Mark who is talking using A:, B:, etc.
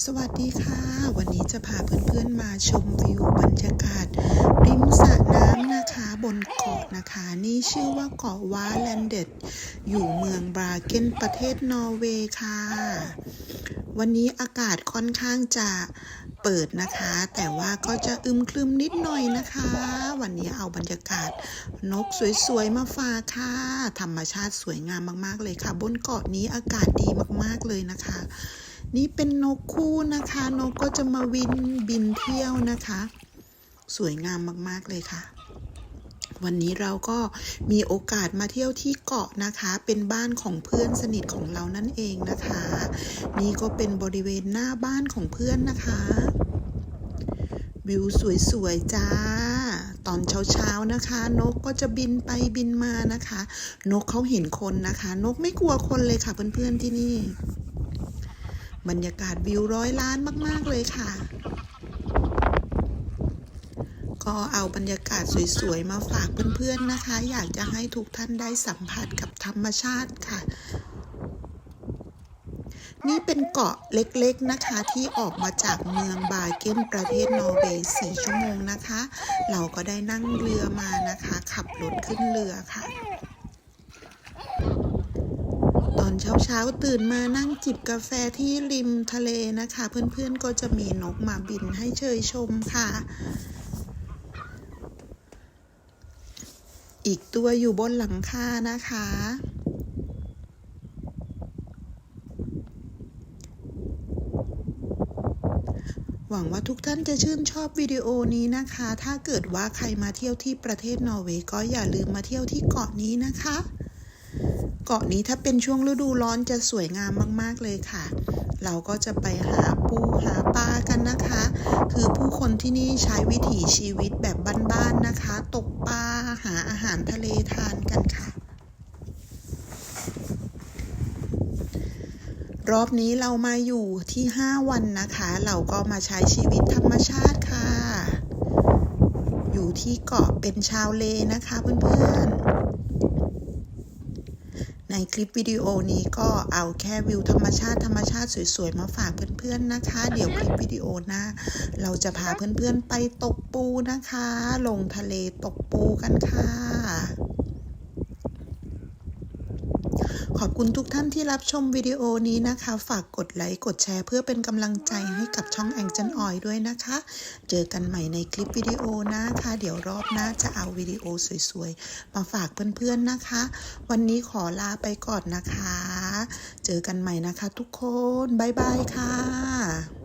A: สวัสดีค่ะ วันนี้จะพาเพื่อนๆมาชมวิวบรรยากาศ ริมสระน้ำนะคะบนเกาะนะคะ นี่ชื่อว่าเกาะวาแลนเดดอยู่เมืองบราเกนประเทศนอร์เวย์ค่ะ วันนี้อากาศค่อนข้างจะเปิดนะคะ แต่ว่าก็จะอึมครึมนิดหน่อยนะคะ วันนี้เอาบรรยากาศนกสวยๆมาฝากค่ะ ธรรมชาติสวยงามมากๆเลยค่ะ บนเกาะนี้อากาศดีมากๆเลยนะคะ นี่เป็นนกคู่นะคะ นกก็จะมาวินบินเที่ยวนะคะ สวยงามมากๆเลยค่ะ วันนี้เราก็มีโอกาสมาเที่ยวที่เกาะนะคะ เป็นบ้านของเพื่อนสนิทของเรานั่นเองนะคะ นี่ก็เป็นบริเวณหน้าบ้านของเพื่อนนะคะวิวสวยๆจ้า ตอนเช้าๆนะคะ นกก็จะบินไปบินมานะคะ นกเขาเห็นคนนะคะ นกไม่กลัวคนเลยค่ะเพื่อนๆที่นี่ บรรยากาศวิวร้อยล้านมาก ๆ เลยค่ะ ก็เอาบรรยากาศสวย ๆ มาฝากเพื่อน ๆ นะคะ อยากจะให้ทุกท่านได้สัมผัสกับธรรมชาติค่ะ นี่เป็นเกาะเล็ก ๆ นะคะที่ออกมาจากเมืองบาเกนประเทศนอร์เวย์4ชั่วโมงนะคะ เราก็ได้นั่งเรือมานะคะ ขับรถขึ้นเรือค่ะ อนเช้าๆตื่นมานั่งจิบกาแฟที่ริมทะเลนะคะ เพื่อนๆก็จะมีนกมาบินให้เชยชมค่ะ อีกตัวอยู่บนหลังคานะคะ หวังว่าทุกท่านจะชื่นชอบวิดีโอนี้นะคะ ถ้าเกิดว่าใครมาเที่ยวที่ประเทศนอร์เวย์ก็อย่าลืมมาเที่ยวที่เกาะนี้นะคะ กาะนี้ถ้าเป็นช่วงฤดูร้อนจะสวยงามมากๆเลยค่ะ เราก็จะไปหาปูหาปลากันนะคะ คือผู้คนที่นี่ใช้วิถีชีวิตแบบบ้านๆนะคะ ตกปลาหาอาหารทะเลทานกันค่ะ รอบนี้เรามาอยู่ที่ 5 วันนะคะ เราก็มาใช้ชีวิตธรรมชาติค่ะ อยู่ที่เกาะเป็นชาวเลนะคะเพื่อนๆ ในคลิปวิดีโอนี้ก็เอาแค่วิวธรรมชาติธรรมชาติสวยๆ มาฝากเพื่อนๆนะคะ เดี๋ยวคลิปวิดีโอหน้า เราจะพาเพื่อนๆไปตกปูนะคะ ลงทะเลตกปูกันค่ะ ขอบคุณทุกท่านที่รับชมวิดีโอนี้นะคะ ฝากกดไลค์ กดแชร์เพื่อเป็นกำลังใจให้กับช่องแองเจิลออยด้วยนะคะ เจอกันใหม่ในคลิปวิดีโอนะคะ เดี๋ยวรอบหน้าจะเอาวิดีโอสวยๆ มาฝากเพื่อนๆนะคะ วันนี้ขอลาไปก่อนนะคะ เจอกันใหม่นะคะทุกคน บ๊ายบายค่ะ